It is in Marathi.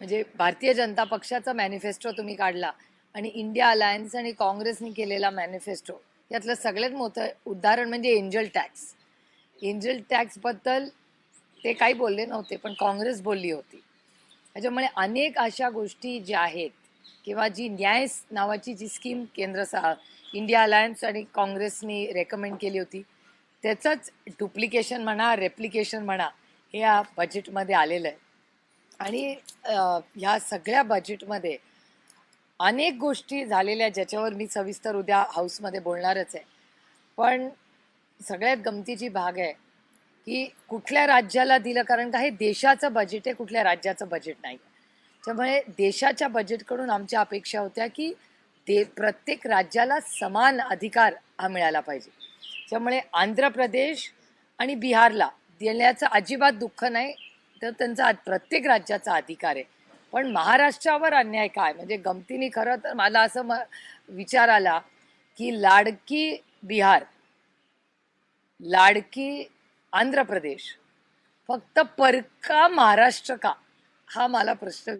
म्हणजे भारतीय जनता पक्षाचा मॅनिफेस्टो तुम्ही काढला आणि इंडिया अलायन्स आणि काँग्रेसने केलेला मॅनिफेस्टो यातलं सगळ्यात मोठं उदाहरण म्हणजे एंजल टॅक्स एंजल टॅक्सबद्दल ते काही बोलले नव्हते पण काँग्रेस बोलली होती. त्याच्यामुळे अनेक अशा गोष्टी ज्या आहेत किंवा जी न्याय नावाची जी स्कीम केंद्र सा इंडिया अलायन्स आणि काँग्रेसनी रेकमेंड केली होती त्याचंच डुप्लिकेशन म्हणा रेप्लिकेशन म्हणा हे या बजेटमध्ये आलेलं आहे. आणि ह्या सगळ्या बजेटमध्ये अनेक गोष्टी झालेल्या ज्याच्यावर मी सविस्तर उद्या हाऊसमध्ये बोलणारच आहे. पण सगळ्यात गमतीची भाग आहे की कुठल्या राज्याला दिलं कारण का हे देशाचं बजेट आहे कुठल्या राज्याचं बजेट नाही. त्यामुळे देशाच्या बजेटकडून आमच्या अपेक्षा होत्या की ते प्रत्येक राज्याला समान अधिकार हा मिळाला पाहिजे. त्यामुळे आंध्र प्रदेश आणि बिहारला देण्याचं अजिबात दुःख नाही तर त्यांचा प्रत्येक राज्याचा अधिकार आहे. पण महाराष्ट्रावर अन्याय काय? म्हणजे गमतीने खरं तर मला असं म विचार आला की लाडकी बिहार लाडकी आंध्र प्रदेश फक्त परका महाराष्ट्र का? हा मला प्रश्न